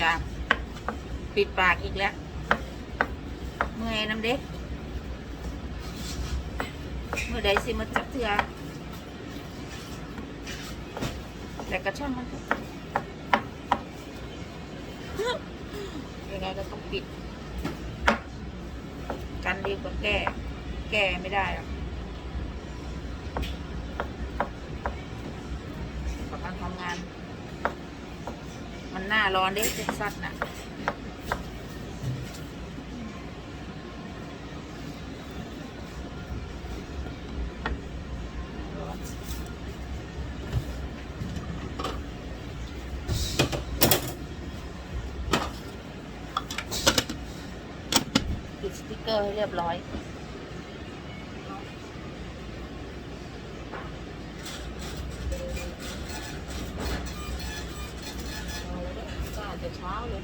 จ้าปิดปากอีกแล้ว เมื่อยน้ำเด็กเมื่อใดสิมาจับเถื่อแต่กระช่างมันยังไงก็ต้องปิด กันดีกว่าแก้ แก้ไม่ได้หรอก หน้าร้อนเด้เจ็ดซัดน่ะติดสติกเกอร์ให้เรียบร้อยาจจะเช้าเลย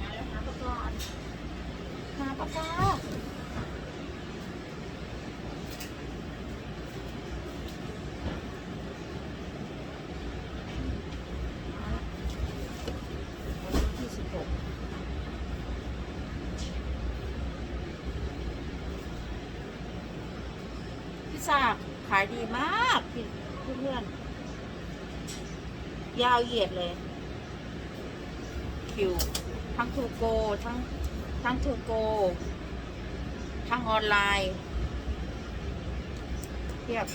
มาแล้วหาปากกาหาปากามาแล้ววันที่สิบหกพิซซ่าขายดีมากพี่เพื่อน ยาวเหยียดเลย คิว ทั้งทูโก ทั้ง ทั้งทูโก ทั้งออนไลน์เทียบ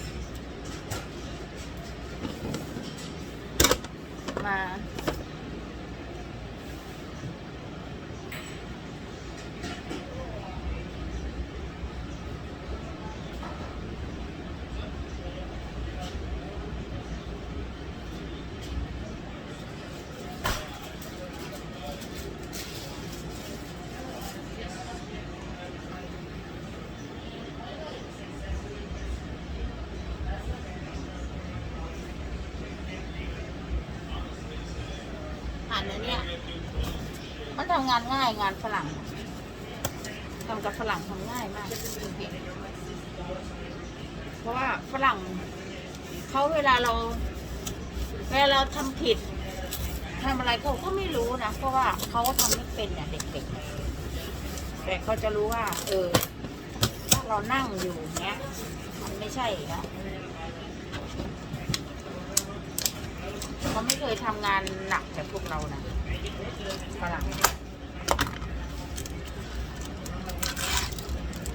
มา อ่านอันเนี้ยมันทำงานง่ายงานฝรั่งทำกับฝรั่งทำง่ายมาก เพราะว่าฝรั่งเขาเวลาเราเวลาเราทำผิดทำอะไรเขาก็ไม่รู้นะเพราะว่าเขาทำไม่เป็นเนี่ยเด็กๆ แต่เขาจะรู้ว่า เออ ถ้าเรานั่งอยู่เนี้ยมันไม่ใช่นะเขาไม่เคยทำงานหนักแบบพวกเรานะฝรั่ง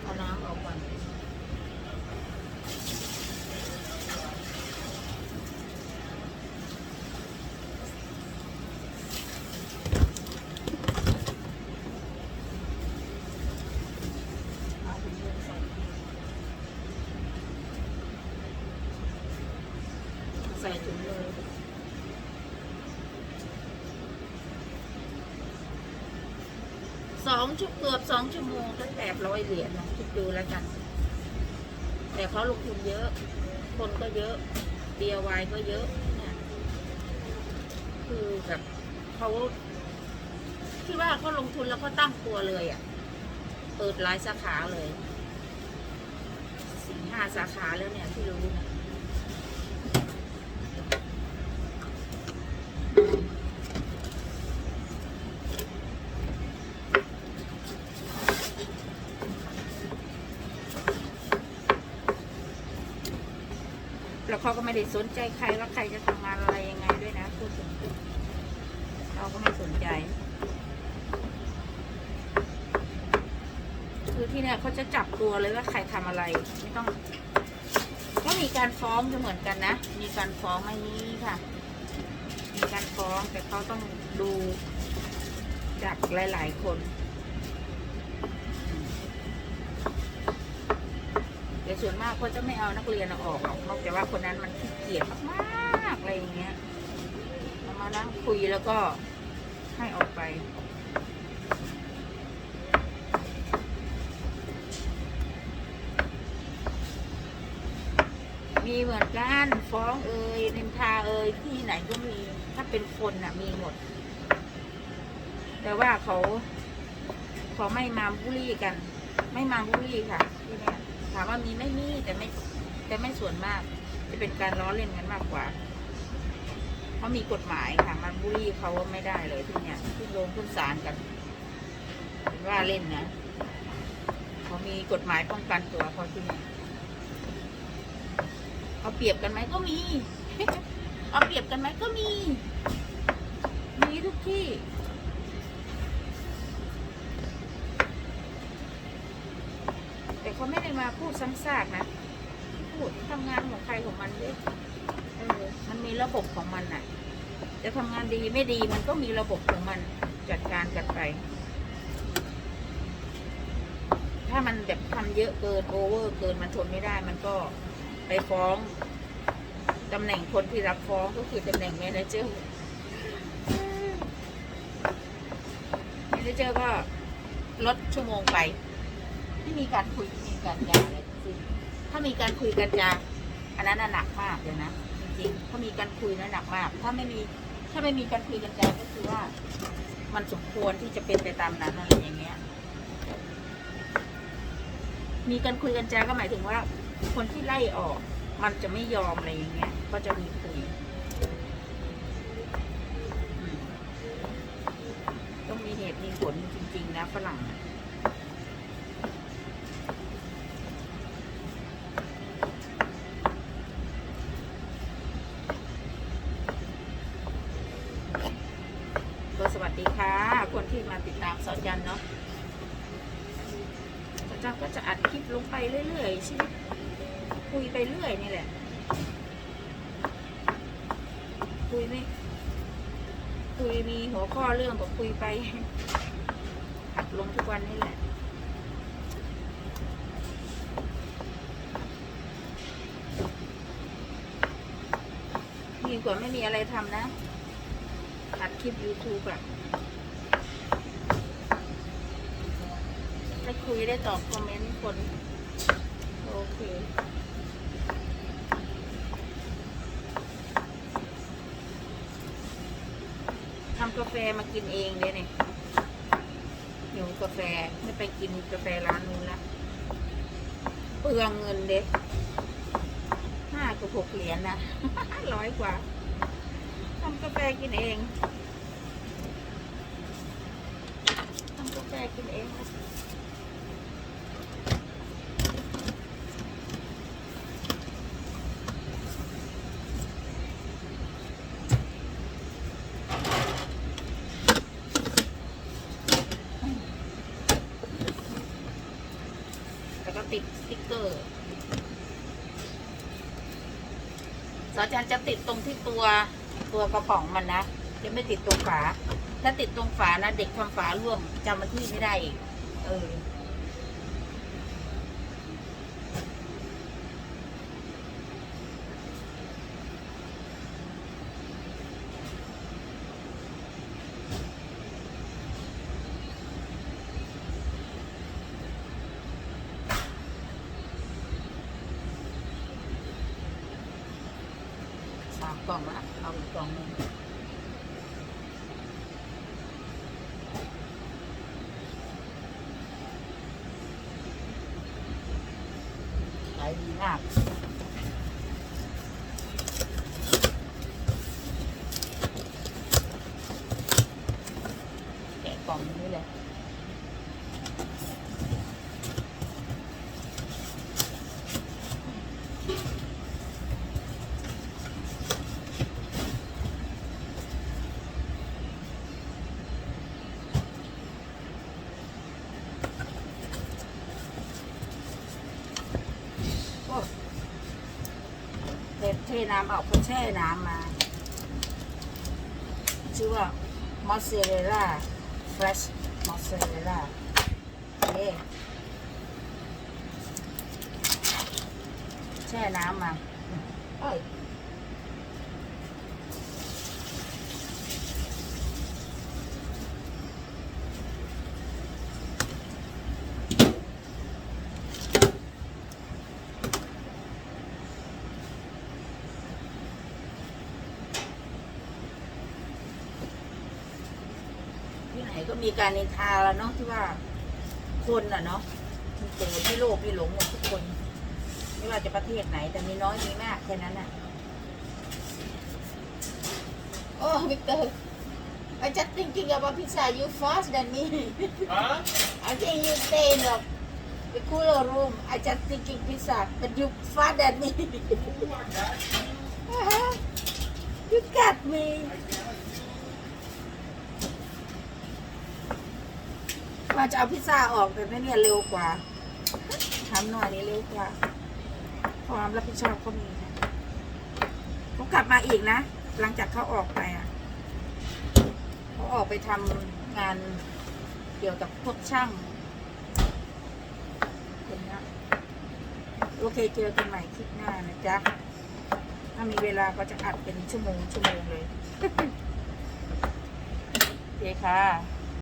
เอาน้ำออกก่อนเอาถุงมือใส่ใส่ถุงมือ สอง ชั่วเกือบสองชั่วโมงก็แปดร้อยเหรียญนะคิดดูแล้วกัน แต่เขาลงทุนเยอะ คนก็เยอะ DIY ก็เยอะเนี่ยคือแบบเขาคิดว่าเขาลงทุนแล้วก็ตั้งตัวเลยอะ่ะ เปิดหลายสาขาเลยสี่ห้าสาขาแล้วเนี่ยที่รู้นะ เขาก็ไม่ได้สนใจใครว่าใครจะทำงานอะไรยังไงด้วยนะพูดถึงเราก็ไม่สนใจ คือที่เนี่ยเขาจะจับตัวเลยว่าใครทำอะไรไม่ต้อง ก็มีการฟ้องก็เหมือนกันนะ มีการฟ้องไม่นี้ค่ะ มีการฟ้องแต่เขาต้องดูจากหลาย ๆ คน ส่วนมากเขาจะไม่เอานักเรียนออกหรอกนอกจากว่าคนนั้นมันขี้เกียจมากๆอะไรอย่างเงี้ยมานั่งคุยแล้วก็ให้ออกไปมีเหมือนกันฟ้องเอ่ยนินทาเอ่ยที่ไหนก็มีถ้าเป็นคนน่ะ มีหมด แต่ว่าเขาเขาไม่มาบูลลี่กัน ไม่มาบูลลี่ค่ะที่เนี่ย ถามว่ามีไม่มีแต่ไม่แต่ไม่ส่วนมาก จะเป็นการล้อเล่นกันมากกว่าเขาะมีกฎหมายค่ะมันบุรีเขาว่าไม่ได้เลยที่เนี่ยขึ้นโรงขึ้นศาลกันเป็นว่าเล่นนะเขามีกฎหมายป้องกันตัวเขาที่เนี่ยเอาเปรียบกันไหมก็มี เอาเปรียบกันไหมก็มี มีทุกที่ เขาไม่ได้มาพูดซ้ำซากนะ พูดทำงานของใครของมันด้วยเออมันมีระบบของมันน่ะจะทำงานดีไม่ดีมันก็มีระบบของมันจัดการกันไป ถ้ามันแบบทำเยอะเกินโอเวอร์เกินมันทนไม่ได้ มันก็ไปฟ้องตำแหน่งคนที่รับฟ้องก็คือตำแหน่งแมเนเจอร์แมเนเจอร์ก็ลดชั่วโมงไป ไม่มีการคุย การจาอะไรทั้งสิ้นถ้ามีการคุยกันจาอันนั้นน่ะหนักมากเลยนะจริงๆถ้ามีการคุยนั้นหนักมาก ถ้าไม่มีถ้าไม่มีการคุยกันจาก็คือว่า มันสมควรที่จะเป็นไปตามนั้นอะไรอย่างเงี้ย มีการคุยกันจาก็หมายถึงว่า คนที่ไล่ออก มันจะไม่ยอมอะไรอย่างเงี้ย ก็จะมีคุยต้องมีเหตุมีผลจริง ๆ นะฝรั่ง มาติดตามสอนยันเนาะสอนยันก็จะอัดคลิปลงไปเรื่อยๆชีวิตคุยไปเรื่อยนี่แหละ คุยไม่คุยมีหัวข้อเรื่องก็คุยไป อัดลงทุกวันนี่แหละดีกว่าไม่มีอะไรทำนะ อัดคลิป YouTube อะ ได้คุยได้ตอบคอมเมนต์คน โอเคทำกาแฟมากินเองเลยเนี่ยหิวกาแฟไม่ไปกินกาแฟร้านนู้นละเปลืองเงินเด็ห้ากับหกเหรียญนะร้อยกว่าทำกาแฟกินเองทำกาแฟกินเองนะแล้วก็ติดสติ๊ก เกอร์สอาจารจะติดตรงที่ตัวตัวกระป๋องมันนะจะไม่ติดตรงฝา ถ้าติดตรงฝานะ เด็กทำฝาร่วมจำมันที่ไม่ได้อีกเออามกล่องละเอาอีกกล่องหนึงขายดีมากแกะกล่องนี้เลย น้ำออกก็แช่น้ำมา ชื่อว่ามอสซาเรลล่าเฟรชมอสซาเรลล่าเอ๊แช่น้ำมาเอ้ย ก็มีการนินทาแล้วเนาะที่ว่าคนอะเนาะมันเกิดให้โลภให้หลงหมดทุกคน ไม่ว่าจะประเทศไหน แต่มีน้อยมีมากแค่นั้นน่ะ Oh, Victor. I just thinking about pizza. You fast than me. Huh? I think you stay in the, the cooler room. I just thinking pizza, but you fast than me. Oh my God. Uh-huh. you got me. ว่าจะเอาพิซซ่าออกแต่แม่เนี่ยเร็วกว่าทำหน่อยนี้เร็วกว่า ความรับผิดชอบเขามีค่ะเขากลับมาอีกนะ หลังจากเขาออกไปอะเขาออกไปทำงานเกี่ยวกับพวกช่างเป็นนะโอเคเจอกันใหม่คลิปหน้านะจ๊ะ ถ้ามีเวลาก็จะอัดเป็นชั่วโมงชั่วโมงเลยโอเคค่ะ